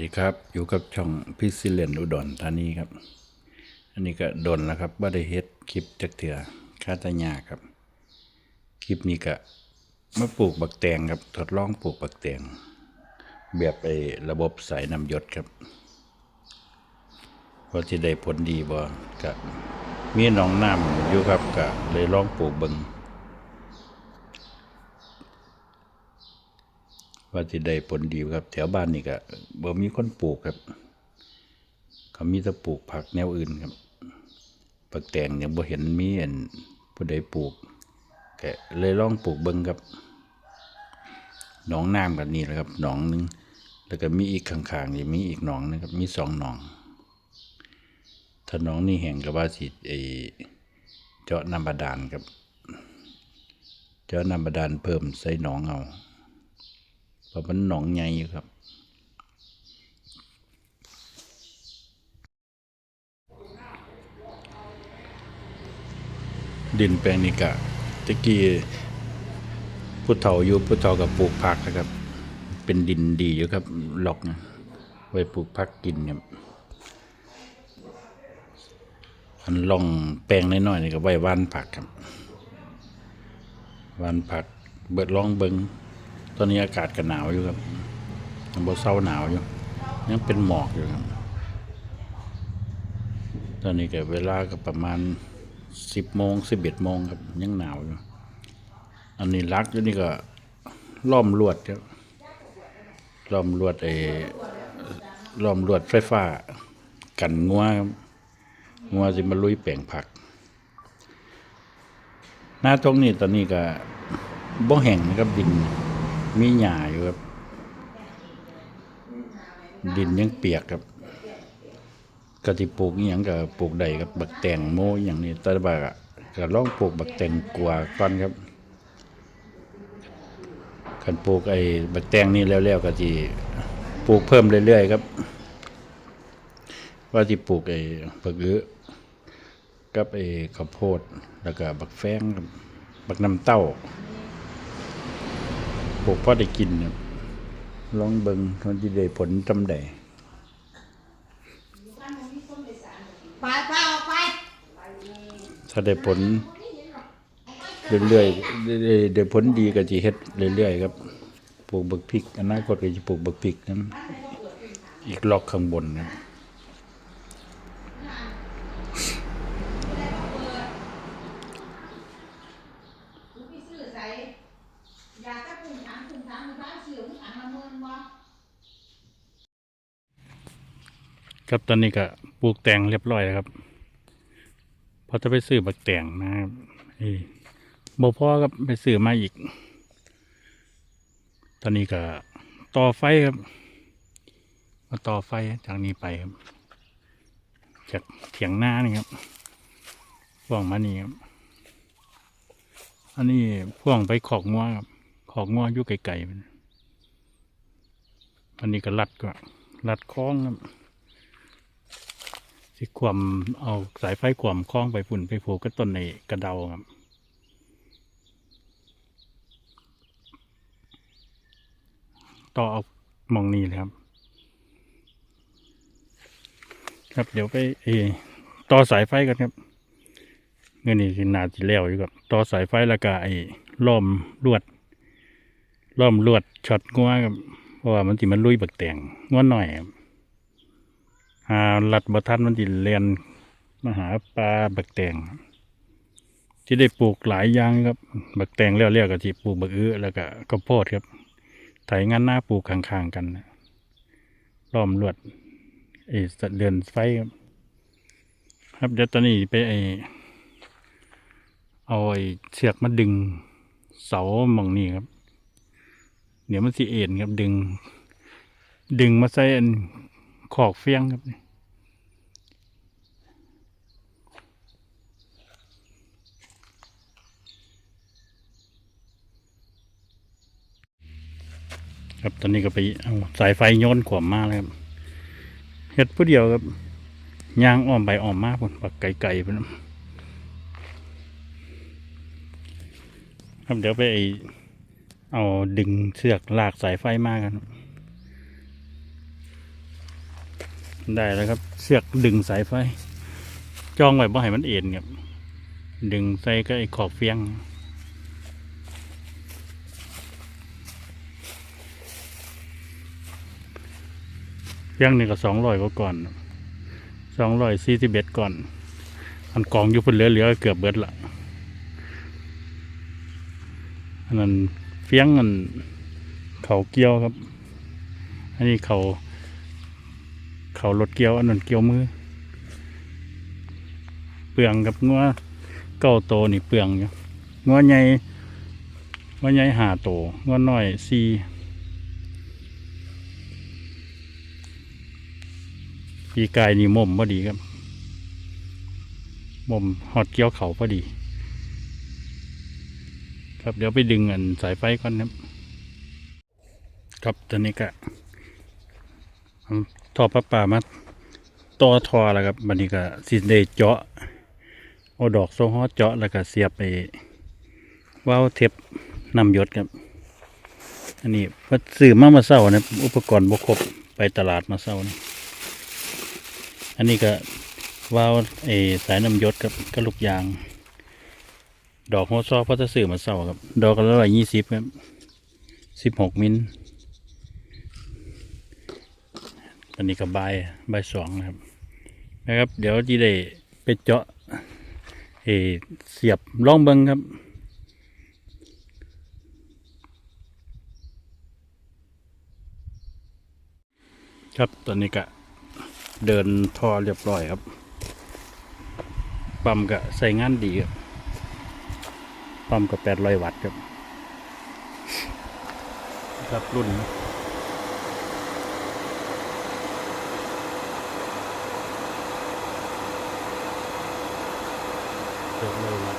ดีครับอยู่กับช่องพิซิเลนอุดรธานีครับ อันนี้ก็ดนแล้วครับว่าได้เฮ็ดคลิปจักเถื่อคาตายาครับ คลิปนี้ก็มาปลูกบักแตงครับทดลองปลูกบักแตงแบบไอ้ระบบสายน้ำหยศครับว่าจะได้ผลดีบ่ก็มีหนองน้ำอยู่ครับก็เลยลองปลูกเบิง ว่าจะได้ผลดีครับ แถวบ้านนี่ก็บ่มีคนปลูกครับเขามีแต่ปลูกผักแนวอื่นครับปักแตงยังบ่เห็นมีอันผู้ใดปลูกแกเลยลองปลูกเบิงครับหนองน้ำกันนี่แหละครับหนองหนึงแล้วก็มีอีกข้างๆนี่มีอีกหนองนึงครับมีสองหนอง ถ้าน้องนี่แห่งกับว่าสิไอเจาะน้ำบาดาลครับ เจาะน้ำบาดาลเพิ่มใส่หนองเอา เพราะมันหนองใหญ่อยู่ครับดินแปลงนี้กะตะกี้ผู้เฒ่าอยู่ผู้เฒ่ากับปลูกผักนะครับ เป็นดินดีอยู่ครับหลอกนะไว้ปลูกผักกินครับอันลองแปลงน้อยๆนี่ก็ไว้ว่านผักครับว่านผักเบิดลองเบิง อนนี้อากาศก็หนาวอยู่ครับยังบ่เศร้าหนาวอยู่ ยังเป็นหมอกอยู่ครับ ตอนนี้ก็เวลาก็ประมาณสิบโมงสิบเอ็ดโมงครับ ยังหนาวอยู่ อันนี้ลักอยู่นี่ก็ล้อมลวดครับล้อมลวดไอ้ล้อมลวดไฟฟ้า กันงัวครับงัวสิมาลุยแปลงผัก หน้าตรงนี้ตอนนี้ก็บ่แห้งนะครับดิน มีหญ้าอยู่ครับ ดินยังเปียกครับก็ที่ปลูกอย่างก็ปลูกได้ครับบักแตงโมอย่างนี้ต่ว่าก็ลองปลูกบักแตงกวาก่อนครับคันปลูกไอ้บักแตงนี่แล้วๆก็สิปลูกเพิ่มเรื่อยๆครับ ว่าที่ปลูกไอ้บักเอื้อกับไอ้ข้าวโพดแล้วก็บักแฟงบักน้ำเต้า ปลูกพอได้กินครับลองเบิงมันจะได้ผลจำได้ไปไปออกไปถ้าได้ผลเรื่อยๆได้ได้ได้ผลดีก็จะเฮ็ดเรื่อยๆครับปลูกบักพริกอนาคตก็จะปลูกบักพริกนั้นอีกล็อกข้างบนครับ กูพี่ซื้อใส่อยากจะปรุงถังปรุงถังมึงร้านซื้อมึงถังละหมื่นบ่ ครับตอนนี้ก็ปลูกแตงเรียบร้อยแล้วครับพอจะไปซื้อบักแตงนะครับบ่พอครับไปซื้อมาอีก ตอนนี้ก็ต่อไฟครับ มาต่อไฟจากนี้ไปครับ จากเถียงหน้านี่ครับพ่วงมานี่ครับ อันนี้พ่วงไปขอกงัวครับ ขอกงัวอยู่ไกลๆมันอันนี้ก็รัดก็รัดคล้องครับ สิความเอาสายไฟความคล้องไปฝุ่นไปโผกกับต้นในกระเดาครับต่อเอามองนี้เลยครับ ครับเดี๋ยวไปเอต่อสายไฟกันครับเงินนี่สินาจีแล้วอยู่ครับต่อสายไฟแล้วก็ไอ้ล้อมลวดล้อมลวดช็อตงัวครับเพราะว่ามันจิมันลุยบักแตงงัวหน่อยครับ หาลัดบทันมันจิเรียนมาหาปลาบักแตงที่ได้ปลูกหลายอย่างครับ บักแตงแล้วเรียกก็ที่ปลูกบักอื้อแล้วก็ข้าวโพดครับไถงานหน้าปลูกข้างๆกันล้อมลวดไอ้สเดือนไฟครับครับเดี๋ยวตอนนี้ไปไอเอาไอ้เชือกมาดึงเสาหมองนี้ครับ เดี๋ยวมันสิเอ็นครับดึง ดึงมาใส่อัน ขอกเฟียงครับครับตอนนี้ก็ไปเอาสายไฟโยนขวมมาเลยครับเฮ็ดผู้เดียวครับย่างอ้อมไปอ้อมมาพุ่นปักไก่ๆพุ่นครับเดี๋ยวไปเอาดึงเสือกลากสายไฟมากันครับ ได้แล้วครับ เสือกดึงสายไฟ จ้องไว้บ่ให้มันเอ็นครับ ดึงใส่ก็ไอ้ขอบเฟียง เฟียงนี่ก็สองร้อยกว่าก่อนสองร้อยสี่สิบเอ็ดก่อนอันกองอยู่เพิ่นเหลือเหลือๆเกือบเบิดละอันนั้นเฟียงอันเขาเกี่ยวครับ อันนี้เขา เขารถเกี่ยวอันนั้นเกี่ยวมือ เปลืองกับงัวเก้าโตนี่เปลืองอยู่งัวใหญ่งัวใหญ่หาโตงัวน้อยสี่ปีกายนี่ม่มพอดีครับม่มหอดเกี่ยวเขาพอดี ครับเดี๋ยวไปดึงอันสายไฟก่อนครับ ครับตอนนี้ก็ท่อประปามาต่อทอแล้วครับบันนี้ก็สิได้เจาะเอาดอกโซฮอเจาะแล้วก็เสียบไปว่าวเทปนำยศครับ อันนี้พิ่นซื้อมามาเศร้านะอุปกรณ์บกครบไปตลาดมาเศร้านะอันนี้ก็ว่าวเอสายนำยศครับกระลูกยาง ดอกโฮซอพราะจะซื้อมาเศร้าครับ ดอกละร้อยยี่สิบครับสิบหกมิล อันนี้ก็ใบายใบายสองนะครับ นะครับ เดี๋ยวจีได้ไปเจาะเอเสียบล่องเบิงครับครับตอนนี้ก็เดินท่อเรียบร้อยครับ ปั๊มก็ใส่งานดีครับปั๊มก็แปดร้อยวัตต์ครับ ครับรุ่น เกือบเลยนะ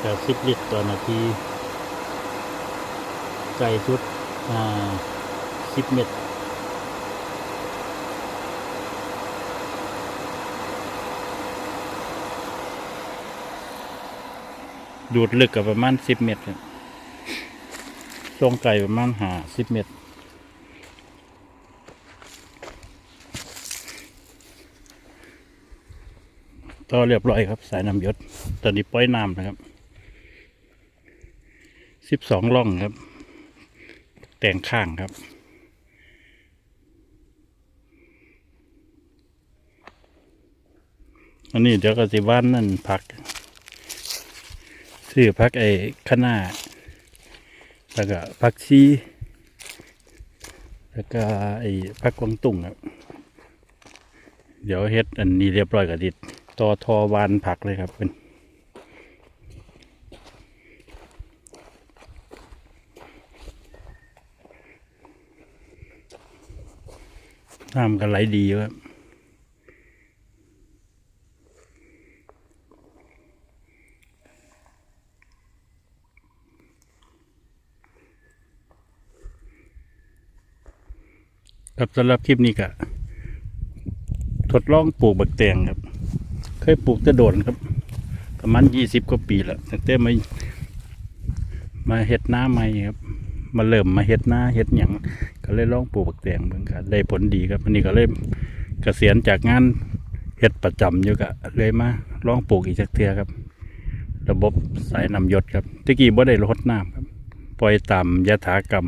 แต่สิบลิตรต่อนาทีไก่ชุดอ่าสิบเม็ดดูดลึกกับประมาณสิบเม็ดครับช่วงไก่ประมาณหาสิบเม็ด ต่อเรียบร้อยครับ สายน้ำยศตอนนี้ปล่อยน้ำนะครับสิบสองล่องครับ แต่งข้างครับอันนี้เดี๋ยวก็สิว่านนั่นพักซื้อพักไอ้ข้าหน้าแล้วก็พักชีแล้วก็ไอ้พักกวางตุ้งครับ เดี๋ยวเฮ็ดอันนี้เรียบร้อยกับดิด ตอทอวานผักเลยครับเป็นน้ำกันไหลดีครับครับสำหรับคลิปนี้ก็ทดลองปลูกบักแตงครับ เคยปลูกจะโดนครับ ประมาณยี่สิบกว่าปีแล้วตั้งแต่มามาเฮ็ดหน้าใหม่ครับ มาเริ่มมาเฮ็ดหน้าเฮ็ดหยังก็เลยลองปลูกบักแตงเบิ่งครับได้ผลดีครับอันนี้ก็เลยเกษียณจากงานเฮ็ดประจำอยู่ก็เลยมาลองปลูกอีกสักเทือครับ ระบบสายนำหยศครับตะกี้บ่ได้รดน้ำครับ ปล่อยตามยถากรรม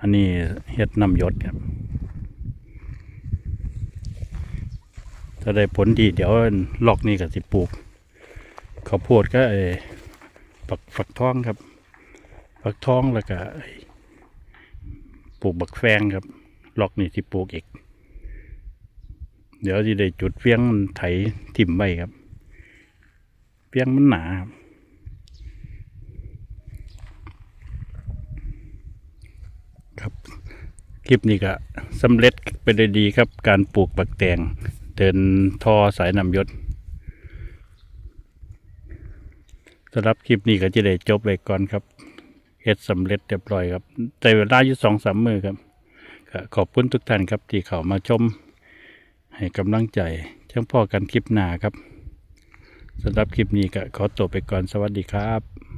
อันนี้เฮ็ดนำหยศครับ ถ้าได้ผลดีเดี๋ยวลอกนี่ก็สิปลูกข้าวโพดก็ไอ้ฝักฝักทองครับฝักทองแล้วก็ปลูกบักแฟงครับลอกนี่สิปลูกอีก เดี๋ยวจะได้จุดเฟียงมันไถถิ่มไว้ครับเฟียงมันหนาครับครับ คลิปนี้ก็สำเร็จไปได้ดีครับ การปลูกบักแตง เดินท่อสายนำยศสำหรับคลิปนี้ก็จะได้จบไปก่อนครับเฮ็ดสำเร็จเรียบร้อยครับแต่เวลาอยู่สองสามมือครับขอบคุณทุกท่านครับที่เข้ามาชม ให้กำลังใจเช่งพ่อกันคลิปหน้าครับสำหรับคลิปนี้ก็ขอตัวไปก่อนสวัสดีครับ